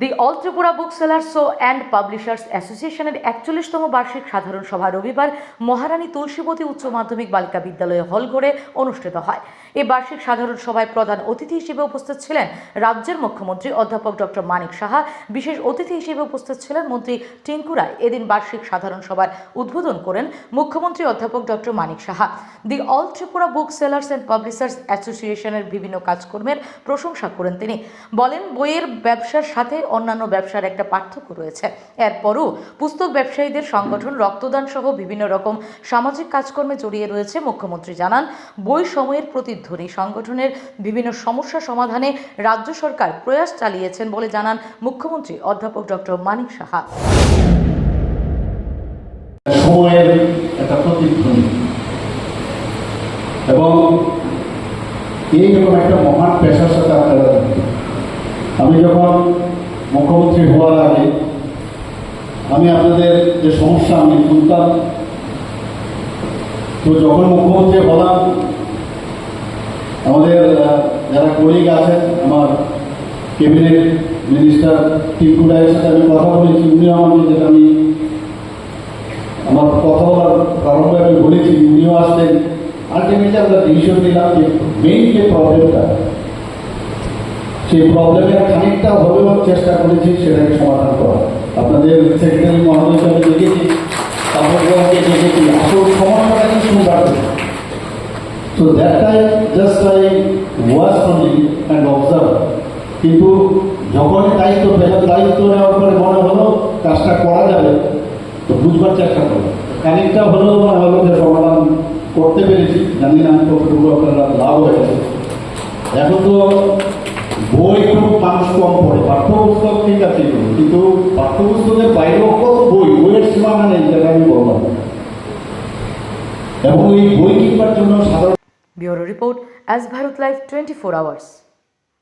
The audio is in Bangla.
The all Tripura book sellers O and publishers অ্যাসোসিয়েশনের একচল্লিশতম বার্ষিক সাধারণ সভা রবিবার মহারানী তুলসীবতী উচ্চ মাধ্যমিক বালিকা বিদ্যালয়ে হল ঘরে অনুষ্ঠিত হয়। এই বার্ষিক সাধারণ সভায় প্রধান অতিথি হিসেবে উপস্থিত ছিলেন রাজ্যের মুখ্যমন্ত্রী অধ্যাপক ডক্টর মানিক সাহা। বিশেষ অতিথি হিসেবে উপস্থিত ছিলেন মন্ত্রী টিঙ্কু রায়। এদিন বার্ষিক সাধারণ সভার উদ্বোধন করেন মুখ্যমন্ত্রী অধ্যাপক doctor Manik Saha. The all Tripura book sellers and publishers অ্যাসোসিয়েশনের বিভিন্ন কাজকর্মের প্রশংসা করেন তিনি। বলেন, বইয়ের ব্যবসার সাথে অন্যান্য ব্যবসার একটা পার্থক্য রয়েছে। এরপরও পুস্তক ব্যবসায়ীদের সংগঠন রক্তদান সহ বিভিন্ন রকম সামাজিক কাজকর্মে জড়িয়ে রয়েছে, মুখ্যমন্ত্রী জানান। বই সময়ের প্রতিধ্বনি, সংগঠনের বিভিন্ন সমস্যা সমাধানে রাজ্য সরকার প্রয়াস চালিয়েছেন বলে জানান মুখ্যমন্ত্রী অধ্যাপক ডক্টর মানিক সাহা। সময়ের একটা প্রতিধ্বনি। এবং এইরকম একটা মহান পেশার সাথে আপনারা আমি যখন হওয়ার আগে আমি আপনাদের যে সমস্যা, আমি শুনতাম। তো যখন মুখ্যমন্ত্রী হলাম আমাদের যারা কলিগ আছেন, আমার ক্যাবিনেট মিনিস্টার টিঙ্কু রায়ের সাথে আমি কথা বলেছি, উনিও আমাকে যেটা আমি, আমার কথা বলার প্রারম্ভে আমি বলেছি, উনিও আসলেন আলটিমেটলি আমরা ডিসিশন নিলাম যে মেইন যে প্রবলেমটা সেই প্রবলেমের খানিকটা হলেও চেষ্টা করেছি সেটাকে সমাধান করা আপনাদের সেক্রেটারি মহোদয়কে আমি দেখেছি, তারপরকে দেখেছি। আসল সমস্যাটা কি শুনবার তো that time just I was from and observe কিন্তু যখন দায়িত্ব পেলাম দায়িত্ব নেওয়ার পরে মনে হলো কাজটা করা যাবে, তো বুঝবার চেষ্টা করব খানিকটা হলেও মনে হলো যে সমাধান করতে পেরেছি। জানি না কতটুকু আপনারা লাভ হয়েছে। এখন তো বই খুব মানুষ কম পড়ে। পাঠ্যপুস্তক ঠিক আছে, কিন্তু পাঠ্যপুস্তকের বাইরেও কত বই, বইয়ের সীমানা নেই যেটা আমি বললাম। এবং এই বই কিনবার জন্য সাধারণ bureau report as Bharat live twenty four hours.